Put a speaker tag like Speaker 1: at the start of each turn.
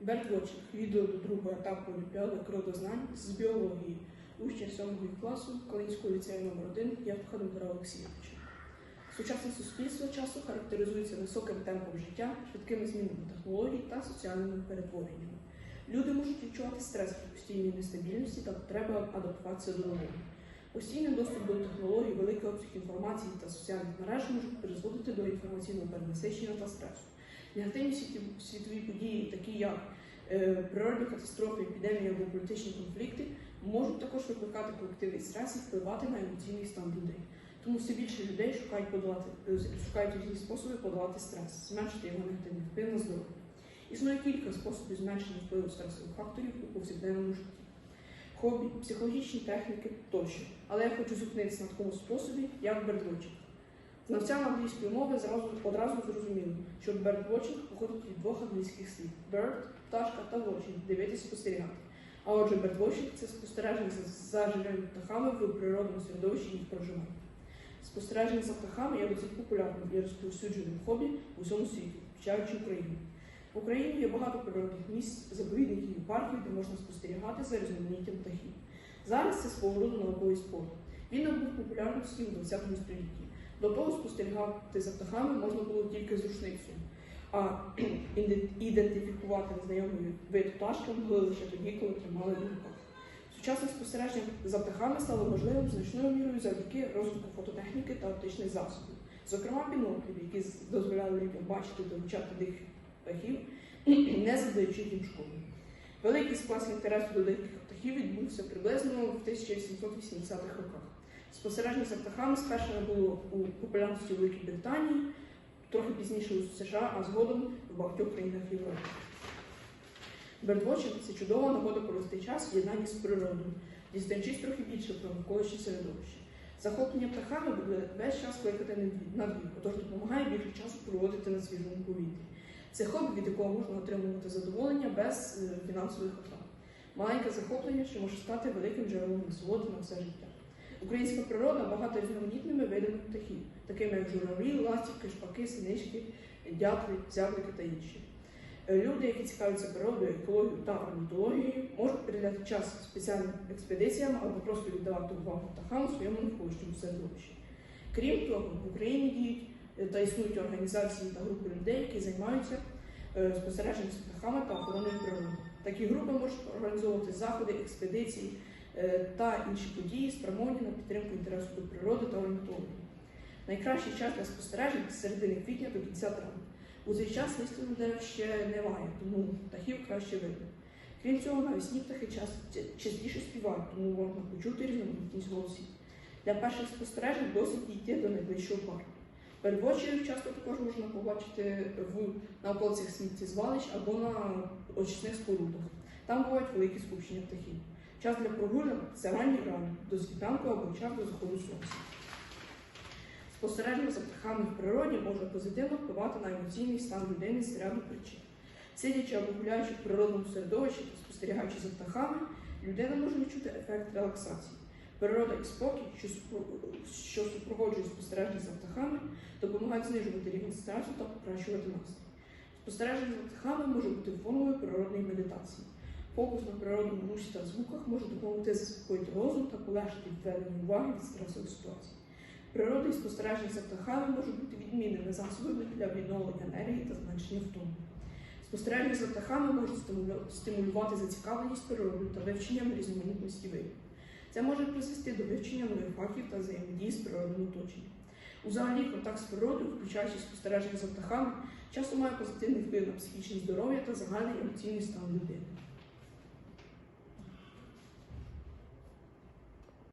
Speaker 1: Бертвотчинг. Відео до другого етапу Олімпіади кротознань з біології. Учня 7 класу Калинського ліцею номер 1 Євтуха Дмитра Олексійовича. Сучасне суспільство часто характеризується високим темпом життя, швидкими змінами технологій та соціальними перетвореннями. Люди можуть відчувати стрес від постійної нестабільності та потреби адаптуватися до нового. Постійний доступ до технологій, великий обсяг інформації та соціальних мереж можуть призводити до інформаційного перенасичення та стресу. Негативні світові події, такі як е, природні катастрофи, епідемії або політичні конфлікти, можуть також викликати колективний стрес і впливати на емоційний стан людей. Тому все більше людей шукають подолати е, шукають різні способи подолати стрес, зменшити його негативний вплив на здоров'я. Існує кілька способів зменшення впливу стресових факторів у повсякденному житті. Хобі, психологічні техніки тощо. Але я хочу зупинитися на такому способі, як бердвотчинг. Знавцям англійської мови зразу одразу зрозуміло, що бердвотчинг походить від двох англійських слів bird – пташка та watching – дивитися спостерігати. А отже, бердвотчинг – це спостереження за, живими птахами в природному середовищі їх проживання. Спостереження за птахами є досить популярним і розповсюдженим хобі у всьому світі, включаючи Україну. В Україні є багато природних місць, заповідників і парків, де можна спостерігати за різноманіттям птахів. Зараз це свого роду науковий спорт. Він набув популярності у 20 столітті. До того спостерігати за птахами можна було тільки з рушницею, а ідентифікувати незнайомий вид пташки могли лише тоді, коли тримали в руках. Сучасне спостереження за птахами стало можливим значною мірою завдяки розвитку фототехніки та оптичних засобів. Зокрема, біноклів, які дозволяли людям бачити та вивчати диких птахів, не завдаючи їм шкоди. Великий сплеск інтересу до диких птахів відбувся приблизно в 1880-х роках. Спостереження за птахами спершу було у популярності у Великій Британії, трохи пізніше у США, а згодом в багатьох країнах Європи. Бердвотчинг – це чудова нагода провести час в єднанні з природою, дізнаючись трохи більше про навколишнє середовище. Захоплення птахами буде весь час кликати на двір, отож допомагає більше часу проводити на свіжому повітрі. Це хобі, від якого можна отримувати задоволення без е, фінансових витрат. Маленьке захоплення, що може стати великим джерелом насолоди на все життя. Українська природа багата різноманітними видами птахів, такими як журавлі, ластівки, шпаки, синички, дятли, зяблики та інші. Е, Люди, які цікавляться природою, екологією та орнітологією, можуть приділяти час спеціальним експедиціям або просто віддавати увагу птахам у своєму навколишньому середовищі. Крім того, в Україні діють е, та існують організації та групи людей, які займаються е, спостереженням з птахами та охороною природи. Такі групи можуть організовувати заходи, експедиції та інші події, спрямовані на підтримку інтересу до природи та орнітології. Найкращий час для спостережень з середини квітня до кінця травня. У цей час листя на дерев ще немає, тому птахів краще видно. Крім цього, навесні птахи час- частіше співають, тому можна почути різноманітність голосів. Для перших спостережень досить дійти до найближчого парку. Передвочерів часто також можна побачити в на околицях сміттєзвалищ або на очисних спорудах. Там бувають великі скупчення птахів. Час для прогулянок це ранній ранок, до світанку або час до заходу сонця. Спостереження за птахами в природі може позитивно впливати на емоційний стан людини з ряду причин. Сидячи або гуляючи в природному середовищі та спостерігаючи за птахами, людина може відчути ефект релаксації. Природа і спокій, що, супро- що супроводжують спостереження за птахами, допомагають знижувати рівень стресу та покращувати настрій. Спостереження за птахами може бути формою природної медитації. Фокус на природному русі та звуках може допомогти заспокоїти розум та полегшити відведення уваги від стресових ситуацій. Природа і спостереження за птахами можуть бути відмінними засобами для відновлення енергії та зменшення втоми. Спостереження за птахами можуть стимулювати зацікавленість природою та вивченням різноманітності видів. Це може призвести до вивчення нових фактів та взаємодії з природним оточенням. Взагалі, контакт з природою, включаючи спостереження за птахами, часто має позитивний вплив на психічне здоров'я та загальний емоційний стан людини.